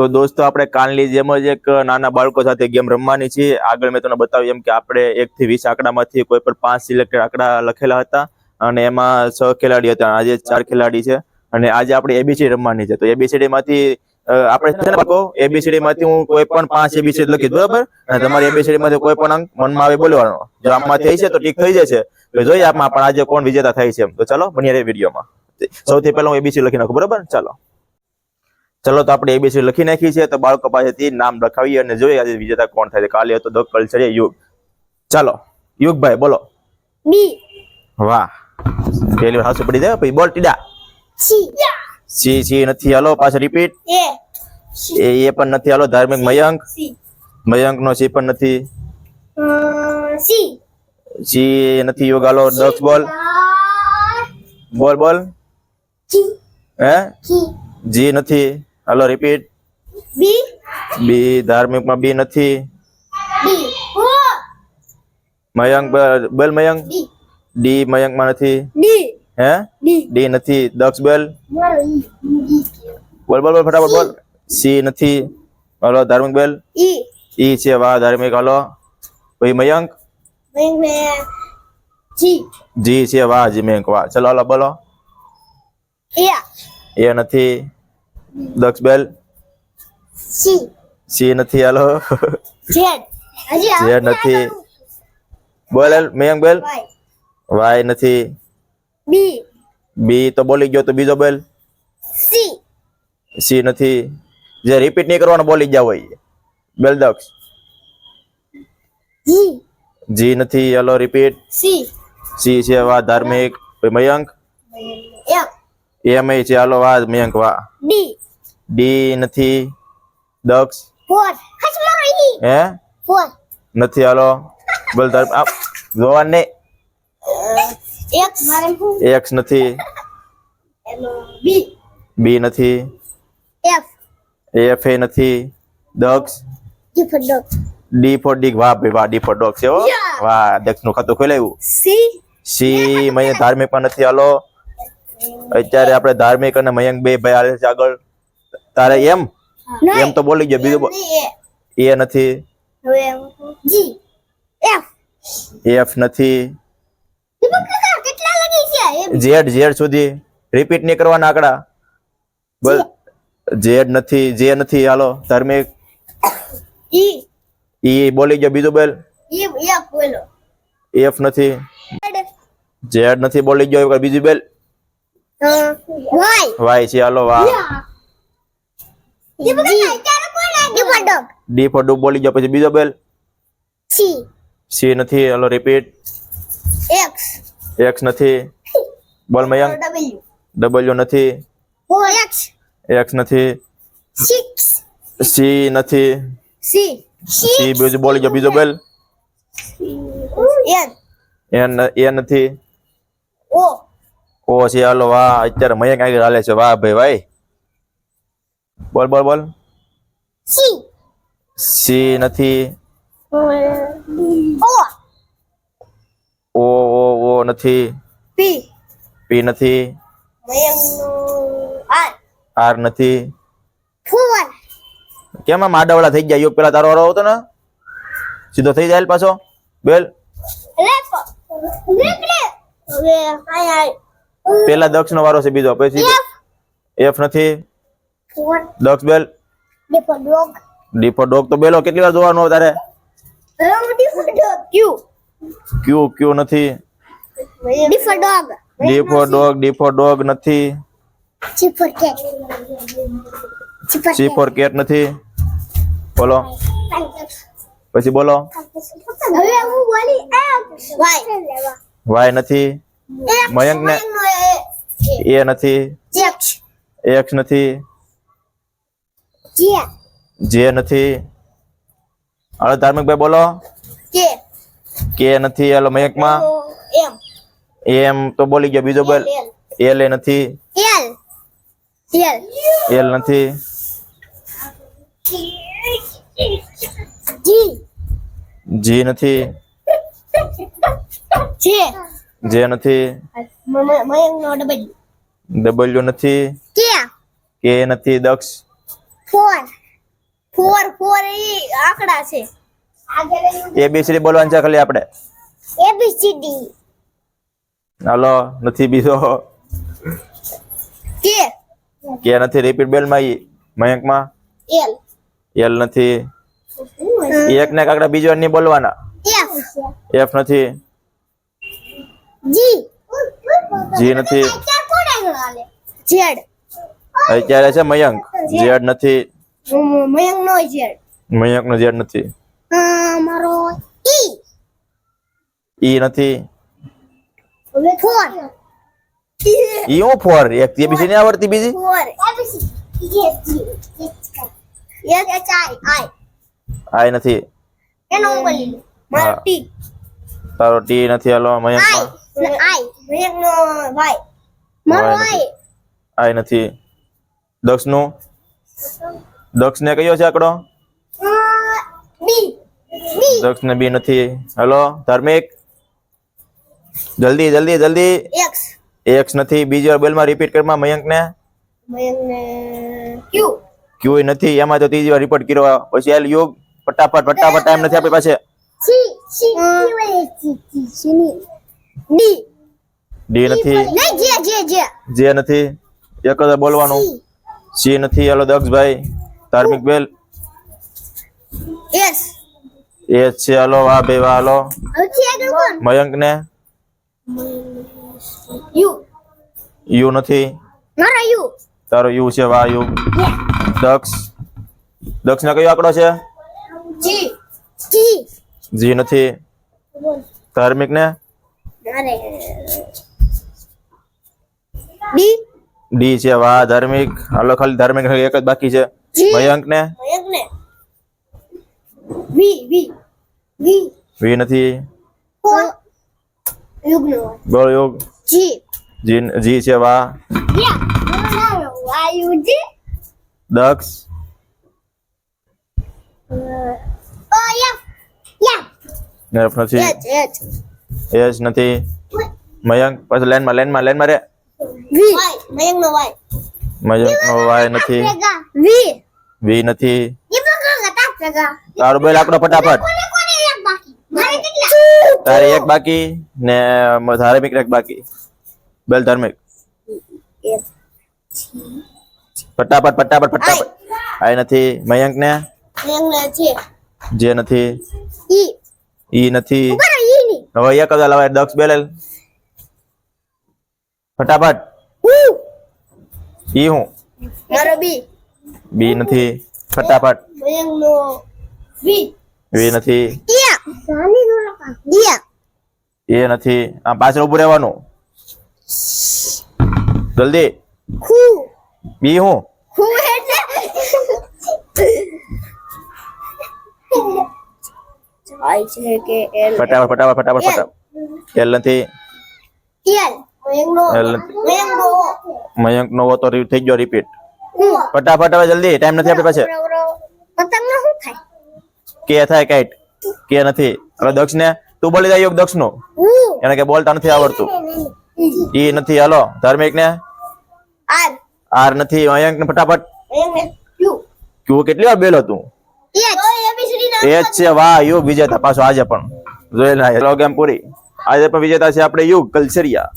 તો દોસ્તો, આપણે કાલની જેમ જ એક નાના બાળકો સાથે ગેમ રમવાની છે. આગળ મેં તમને બતાવ્યું એમ કે આપણે એક થી વીસ આંકડામાંથી કોઈ પણ પાંચ સિલેક્ટેડ આંકડા લખેલા હતા અને એમાં છ ખેલાડી હતા. આજે ચાર ખેલાડી છે અને આજે આપણે એબીસીડી રમવાની છે. તો એબીસીડી માંથી આપણે છે ને એબીસીડી માંથી હું કોઈ પણ પાંચ એબીસીડી લખીશ, બરાબર? અને તમારી એબીસીડી માંથી કોઈ પણ અંક મનમાં આવે બોલવાનો. જો આમાં થઈ છે તો ઠીક થઈ જશે. તો જોઈએ આમાં પણ આજે કોણ વિજેતા થાય છે એમ. તો ચાલો, બની વિડીયોમાં. સૌથી પહેલા હું એબીસી લખી નાખું, બરાબર? ચાલો. ચલો તો આપણે એબીસી લખી નાખી છે તો બાળકો પાસેથી નામ લખાવી અને જોઈએ આજે વિજેતા કોણ થાય કાલે હતો ધ કલ્ચર યુગ. ચાલો યુગભાઈ બોલો. બી વાહ. પેલી હાસુ પડી જાય પછી બોલ ટીડા. સી સી સી નથી હાલો પાછળ રિપીટ એ એ એ પણ નથી હાલો ધાર્મિક મયંક. સી મયંક નો સી પણ નથી. સી સી નથી યોગ હાલો દક્ષ બોલ. બોલ બોલ. હે? જી નથી. હાલો રિપીટ બી. બી ધાર્મિકમાં બી નથી. B. Mayank bell Mayank. D મયંકમાં નથી. ડી. હે? ડી નથી. દક્ષ બેલ. બોલ બોલ બોલ ફટાફટ બોલ. સી નથી. હાલો ધાર્મિક બેલ. ઈ. ઈ છે વાહ ધાર્મિક. હાલો. પછી મયંક? જી. જી છે વાહ જી મયંક વાહ. ચલો હાલો બોલો. એ. એ નથી. દક્ષ બેલ? સી. સી નથી હાલો ઝેડ. ઝેડ નથી. બોલ મયંક બેલ? વાય. નથી. બી. બી તો બોલી ગયો તો બીજો બેલ? સી. સી નથી. જે રિપીટ નહીં કરવાનો બોલી જાવ હોય બેલ દક્ષ. જી. જી નથી હેલો રિપીટ સી. સી છે વા ધાર્મિક મયંક? એફ એમ છે હાલો વાહ મયંક વાહ ડી ડી નથી. દક્ષ. ફોર. હસ મારો ઈ. હે? ફોર. નથી હાલો. બોલ આ જોવા નહીં એક્સ મારે હું એક્સ નથી. બી બી નથી. એફ એફ એ નથી. Daksh. D for dog D for D વાહ ભાઈ વાહ ડી ફોર ડોગ છે વાહ દક્ષનું ખાતું ખોલાવ્યું સી સી મયંક ધાર્મિક પણ નથી હાલો. અત્યારે આપણે ધાર્મિક અને મયંક બે ભાઈ હાલે છે આગળ. તારે એમ? એમ તો બોલી ગયો. બીજું બો- એ. એ નથી. હવે જી. એફ. એફ નથી. દીપક કાકા કેટલા લગી છે? એ ઝેડ ઝેડ સુધી. રિપીટ નહીં કરવાના આંકડા. બોલ. ઝેડ નથી જે નથી. હાલો ધાર્મિક. ઈ. ઈ બોલી ગયો. બીજું બેલ. ઈ એફ બોલો. એફ નથી. ઝેડ. નથી બોલી ગયો. એક વાર બીજું બેલ. વાય છે હાલો વાહ. ડી ફોર ડોગ બોલી ગયો પછી બીજો બેલ. સી સી નથી હાલો રિપીટ એક્સ એક્સ નથી. બોલ મયંક. ડબલ્યુ નથી. એક્સ એક્સ નથી. સિક્સ સી નથી. સી સી બીજું બોલી ગયો બીજો બેલ. એન એન એ નથી. ઓ ઓ છે હાલો વાહ અત્યારે મયંક આગળ હાલે છે વાહ ભાઈ ભાઈ. બોલ બોલ બોલ. સી. સી નથી. ઓ. ઓ ઓ નથી. પી. પી નથી. આર. આર નથી. કેમ આડાવાળા થઈ ગયા? યુગ પેલા તારો વારો ને? સીધો થઈ જાય પાછો? બેલ. લેપ લેપ લે હવે આયા પેલા દક્ષ નો વારો છે બીજો. પછી એફ નથી. Daksh bell. D for dog D for dog તો બેલો. કેટલી વાર જોવાનું તારે? ક્યુ ક્યુ નથી. Dog D for dog D for dog નથી. C for cat C for cat નથી. બોલો. પછી બોલો. હવે હું બોલી વાય વાય નથી? મયંક ને એ નથી. એક્સ નથી. જે. નથી. હવે ધાર્મિક ભાઈ બોલો. કે. નથી હલો મયંકમાં. માં એમ. તો બોલી ગયો બીજો બોલ. એલ એ નથી. એલ. નથી. જી. જી નથી. જે નથી? ડબલ્યુ નથી? કે? નથી દક્ષ? ફોર. ફોર ફોર એ આંકડા છે. એબીસીડી બોલવાનું છે ખાલી આપણે. એબીસીડી હાલો નથી બીજો? કે? કે નથી રિપીટ બેલમાં મયંક મયંકમાં? એલ એલ નથી. એક ને કાકડા બીજો નહીં બોલવાના? એફ નથી. જી. જી નથી. ઝેડ અત્યારે છે? મયંક. ઝેડ નથી. મયંક નો ઝેડ મયંક નો ઝેડ નથી મારો ઈ. ઈ નથી. ફોર. ઈ હું ફોર? એક એબીસી નહીં આવડતી બીજી? ફોર. આઈ. નથી. એનો ઉંગલી મારો ટી. તારો ટી નથી હાલો મયંકમાં આઈ આઈ નો વાય મારો નથી. આઈ આઈ નથી દક્ષનું દક્ષ ને કયો છે આંકડો બી બી દક્ષ ને બી નથી હેલો ધાર્મિક જલ્દી જલ્દી જલ્દી એક્સ એક્સ નથી બીજી વાર બેલમાં રિપીટ કરમાં મયંક ને મયંક ને ક્યુ ક્યુ નથી એમાં તો ત્રીજી વાર રિપોર્ટ કર્યો પછી એલ યુગ ફટાફટ ફટાફટ ટાઈમ નથી આપણી પાસે સી સી સી સી ની ડી. ડી નથી. નહીં જે જે જે. જે નથી. એક જ બોલવાનું. સી. નથી. હેલો દક્ષભાઈ. ધાર્મિક બેલ. એસ. એ છે. હાલો વાહ ભાઈ વાહ હાલો. મયંક ને? યુ. યુ નથી. મારા યુ. તારો યુ છે. વાહ યુ. દક્ષ દક્ષ. ને કયો આંકડો છે? જી. જી. જી નથી. ધાર્મિક ને? મારે ડી? ડી છે વાહ ધાર્મિક. હાલો ખાલી ધાર્મિક એક જ બાકી છે. ભયંક મયંક ને મયંક ને વી વી વી. વી નથી. યુગ નો બોલ યુગ જી. જી જી છે વાહ. યા વાયુ જી. દક્ષ. ઓ યા યા. એફ નથી. એચ એચ યસ નથી. મયંક પછી લેનમાં લેનમાં લેનમાં રે. વી. મયંક નો વાય મયંક નો વાય નથી. વી વી નથી તારું બે આંકડો ફટાફટ. તારી એક બાકી ને ધાર્મિક એક બાકી. બેલ ધાર્મિક. ફટાફટ ફટાફટ ફટાફટ. આય નથી. મયંક ને જે નથી. ઈ. ઈ નથી. હવે એક લવાય હલાવાય દક્ષ બેલ ફટાફટ. ઈ હું? મારો બી. બી નથી. ફટાફટ. નો વી વી નથી. એ નથી. આ પાછળ ઉભું રહેવાનું. જલ્દી. બી હું? હું એટલે. આઈ છે કે એલ ફટાફટ ફટાફટ ફટાફટ ફટાફટ. એલ નથી. એલ. મયંક નો તો થઈ ગયો રિપીટ ફટાફટ હવે જલ્દી ટાઈમ નથી આપણી પાસે. પતંગ શું થાય? કે થાય કાઈટ કે નથી. હવે દક્ષ ને તું બોલી જાય દક્ષનું એને કે બોલતા નથી આવડતું. ઈ નથી હાલો. ધાર્મિક ને આર. આર નથી. મયંક ને ફટાફટ ક્યુ? કેટલી વાર બેલો તું એ છે, વાહ, યુગ વિજેતા. પાછો આજે પણ. જોયેલા ગેમ પૂરી. આજે પણ વિજેતા છે આપણે યુગ, કલસરિયા.